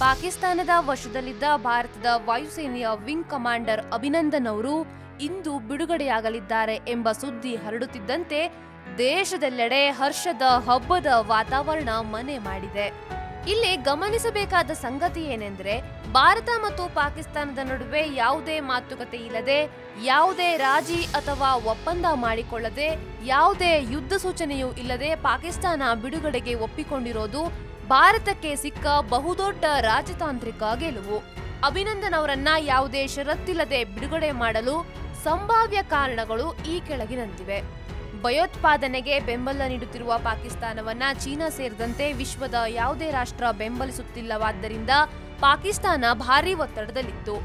ಪಾಕಿಸ್ತಾನದ ವಶದಲ್ಲಿದ್ದ ಭಾರತದ ವಾಯುಸೇನೆಯ wing commander Abhinandan ಅವರು ಇಂದು ಬಿಡುಗಡೆಯಾಗಲಿದ್ದಾರೆ ಎಂಬ ಸುದ್ದಿ ಹರಡುತ್ತಿದ್ದಂತೆ ದೇಶದೆಲ್ಲೆಡೆ ಹರ್ಷದ ಹಬ್ಬದ ವಾತಾವರಣ ಮನೆ ಮಾಡಿದೆ. ಇಲ್ಲಿ ಗಮನಿಸಬೇಕಾದ ಸಂಗತಿ ಏನೆಂದ್ರೆ, ಭಾರತ ಮತ್ತು ಪಾಕಿಸ್ತಾನದ ನಡುವೆ ಯಾವುದೇ ಮಾತುಕತೆ ಇಲ್ಲದೆ, ಯಾವುದೇ ರಾಜಿ ಅಥವಾ ಒಪ್ಪಂದ ಮಾಡಿಕೊಳ್ಳದೆ, ಯಾವುದೇ ಯುದ್ಧ ಸೂಚನೆಯೂ ಇಲ್ಲದೆ ಪಾಕಿಸ್ತಾನ ಬಿಡುಗಡೆಗೆ ಒಪ್ಪಿಕೊಂಡಿರೋದು ಭಾರತಕ್ಕೆ ಸಿಕ್ಕ ಬಹುದೊಡ್ಡ ರಾಜತಾಂತ್ರಿಕ ಗೆಲುವು. ಅಭಿನಂದನ್ ಅವರನ್ನ ಯಾವುದೇ ಷರತ್ತಿಲ್ಲದೆ ಬಿಡುಗಡೆ ಮಾಡಲು ಸಂಭಾವ್ಯ ಕಾರಣಗಳು ಈ ಕೆಳಗಿನಂತಿವೆ. ಭಯೋತ್ಪಾದನೆಗೆ ಬೆಂಬಲ ನೀಡುತ್ತಿರುವ ಪಾಕಿಸ್ತಾನವನ್ನ ಚೀನಾ ಸೇರಿದಂತೆ ವಿಶ್ವದ ಯಾವುದೇ ರಾಷ್ಟ್ರ ಬೆಂಬಲಿಸುತ್ತಿಲ್ಲವಾದ್ದರಿಂದ ಪಾಕಿಸ್ತಾನ ಭಾರೀ ಒತ್ತಡದಲ್ಲಿತ್ತು.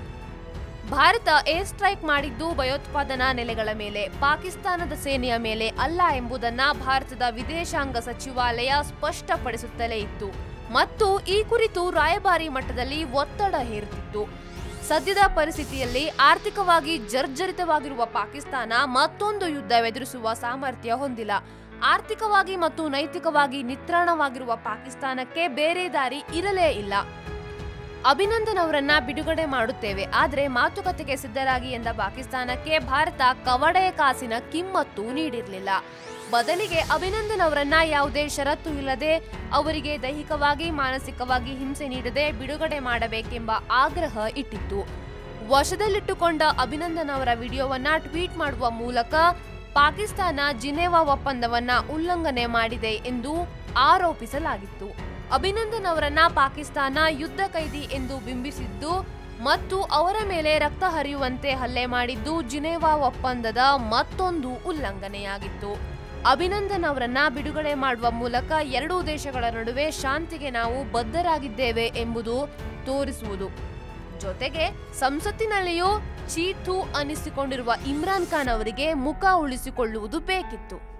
ಭಾರತ ಏರ್ ಸ್ಟ್ರೈಕ್ ಮಾಡಿದ್ದು ಭಯೋತ್ಪಾದನಾ ನೆಲೆಗಳ ಮೇಲೆ, ಪಾಕಿಸ್ತಾನದ ಸೇನೆಯ ಮೇಲೆ ಅಲ್ಲ ಎಂಬುದನ್ನ ಭಾರತದ ವಿದೇಶಾಂಗ ಸಚಿವಾಲಯ ಸ್ಪಷ್ಟಪಡಿಸುತ್ತಲೇ ಇತ್ತು. ಮತ್ತು ಈ ಕುರಿತು ರಾಯಭಾರಿ ಮಟ್ಟದಲ್ಲಿ ಒತ್ತಡ ಹೇರುತ್ತಿತ್ತು. ಸದ್ಯದ ಪರಿಸ್ಥಿತಿಯಲ್ಲಿ ಆರ್ಥಿಕವಾಗಿ ಜರ್ಜರಿತವಾಗಿರುವ ಪಾಕಿಸ್ತಾನ ಮತ್ತೊಂದು ಯುದ್ಧವೆದುರಿಸುವ ಸಾಮರ್ಥ್ಯ ಹೊಂದಿಲ್ಲ. ಆರ್ಥಿಕವಾಗಿ ಮತ್ತು ನೈತಿಕವಾಗಿ ನಿತ್ರಾಣವಾಗಿರುವ ಪಾಕಿಸ್ತಾನಕ್ಕೆ ಬೇರೆ ದಾರಿ ಇರಲೇ ಇಲ್ಲ. ಅಭಿನಂದನ್ ಅವರನ್ನ ಬಿಡುಗಡೆ ಮಾಡುತ್ತೇವೆ. ಆದರೆ ಮಾತುಕತೆಗೆ ಸಿದ್ಧರಾಗಿ ಎಂದ ಪಾಕಿಸ್ತಾನಕ್ಕೆ ಭಾರತ ಕವಡೆಯ ಕಾಸಿನ ಕಿಮ್ಮತ್ತು ನೀಡಿರಲಿಲ್ಲ. ಬದಲಿಗೆ ಅಭಿನಂದನ್ ಅವರನ್ನ ಯಾವುದೇ ಷರತ್ತು ಇಲ್ಲದೆ ಅವರಿಗೆ ದೈಹಿಕವಾಗಿ, ಮಾನಸಿಕವಾಗಿ ಹಿಂಸೆ ನೀಡದೆ ಬಿಡುಗಡೆ ಮಾಡಬೇಕೆಂಬ ಆಗ್ರಹ ಇಟ್ಟಿತ್ತು. ವಶದಲ್ಲಿಟ್ಟುಕೊಂಡ ಅಭಿನಂದನ್ ಅವರ ವಿಡಿಯೋವನ್ನ ಟ್ವೀಟ್ ಮಾಡುವ ಮೂಲಕ ಪಾಕಿಸ್ತಾನ ಜಿನೆವಾ ಒಪ್ಪಂದವನ್ನ ಉಲ್ಲಂಘನೆ ಮಾಡಿದೆ ಎಂದು ಆರೋಪಿಸಲಾಗಿತ್ತು. ಅಭಿನಂದನ್ ಅವರನ್ನ ಪಾಕಿಸ್ತಾನ ಯುದ್ಧ ಕೈದಿ ಎಂದು ಬಿಂಬಿಸಿದ್ದು ಮತ್ತು ಅವರ ಮೇಲೆ ರಕ್ತ ಹರಿಯುವಂತೆ ಹಲ್ಲೆ ಮಾಡಿದ್ದು ಜಿನೇವಾ ಒಪ್ಪಂದದ ಮತ್ತೊಂದು ಉಲ್ಲಂಘನೆಯಾಗಿತ್ತು. ಅಭಿನಂದನ್ ಅವರನ್ನ ಬಿಡುಗಡೆ ಮಾಡುವ ಮೂಲಕ ಎರಡೂ ದೇಶಗಳ ನಡುವೆ ಶಾಂತಿಗೆ ನಾವು ಬದ್ಧರಾಗಿದ್ದೇವೆ ಎಂಬುದು ತೋರಿಸುವುದು. ಜೊತೆಗೆ ಸಂಸತ್ತಿನಲ್ಲಿಯೂ ಚೀತು ಅನಿಸಿಕೊಂಡಿರುವ ಇಮ್ರಾನ್ ಖಾನ್ ಅವರಿಗೆ ಮುಖ ಉಳಿಸಿಕೊಳ್ಳುವುದು ಬೇಕಿತ್ತು.